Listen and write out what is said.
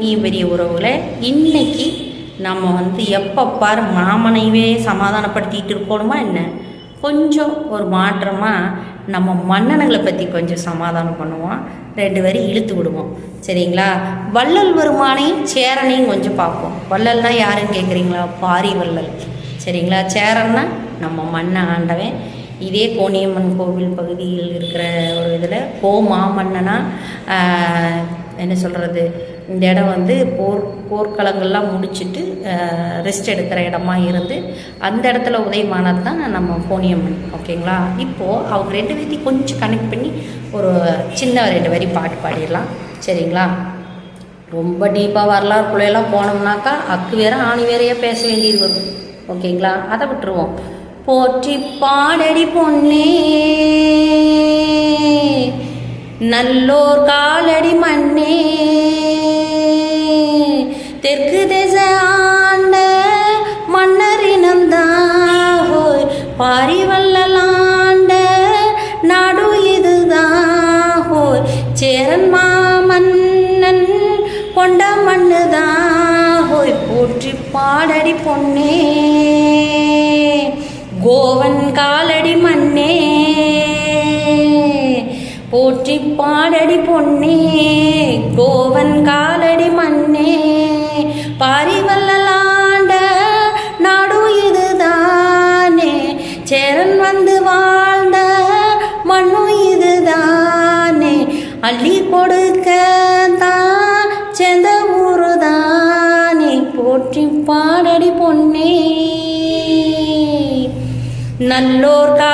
நீ பெரிய உறவுகளை இன்னைக்கு நம்ம வந்து எப்போ பாரு மாமனைவே சமாதானப்படுத்திட்டு இருக்கணுமா என்ன? கொஞ்சம் ஒரு மாற்றமாக நம்ம மன்னனுங்களை பற்றி கொஞ்சம் சமாதானம் பண்ணுவோம். ரெண்டு பேரும் இழுத்து விடுவோம். சரிங்களா? வள்ளல் வருமானையும் சேரனையும் கொஞ்சம் பார்ப்போம். வள்ளல்னா யாருன்னு கேட்குறீங்களா பாரி வள்ளல். சரிங்களா? சேரன்னா நம்ம மன்ன ஆண்டவன். இதே கோணியம்மன் கோவில் பகுதியில் இருக்கிற ஒரு இதில் கோ மாமன்னனா என்ன சொல்கிறது இந்த இடம் வந்து போர் போர்க்களங்கள்லாம் முடிச்சுட்டு ரெஸ்ட் எடுக்கிற இடமா இருந்து அந்த இடத்துல உதயமானது தான் நம்ம கோணியம்மன் ஓகேங்களா? இப்போது அவங்க ரெண்டு பேர்த்தையும் கொஞ்சம் கனெக்ட் பண்ணி ஒரு சின்ன ரெண்டு வரி பாட்டு பாடிடலாம். சரிங்களா? ரொம்ப டீப்பாக வரலாறுக்குள்ளையெல்லாம் போனோம்னாக்கா அக்கு வேற ஆணி வேறையா பேச வேண்டியது வரும் ஓகேங்களா? அதை விட்டுருவோம். போற்றி பாடடி பொன்னே. நல்லோர் காலடி மண்ணே. தெற்கு திசை ஆண்ட மன்னரினம்தான் ஹோய் பாரிவல்லாண்ட நாடு இதுதான் ஹோய் சேரன் மாமன்னன் கொண்ட மண்ணுதான் ஹோய் போற்றி பாடடி பொன்னே. கோவன் கா போற்றி பாடடி பொன்னே கோவன் காலடி மண்ணே பாரிவல்லாண்ட நாடு இதுதானே சேரன் வந்து வாழ்ந்த மண்ணு இதுதானே அள்ளி கொடுக்க தான் செந்த ஊருதானே போற்றி பாடடி பொன்னே. நல்லோர் கா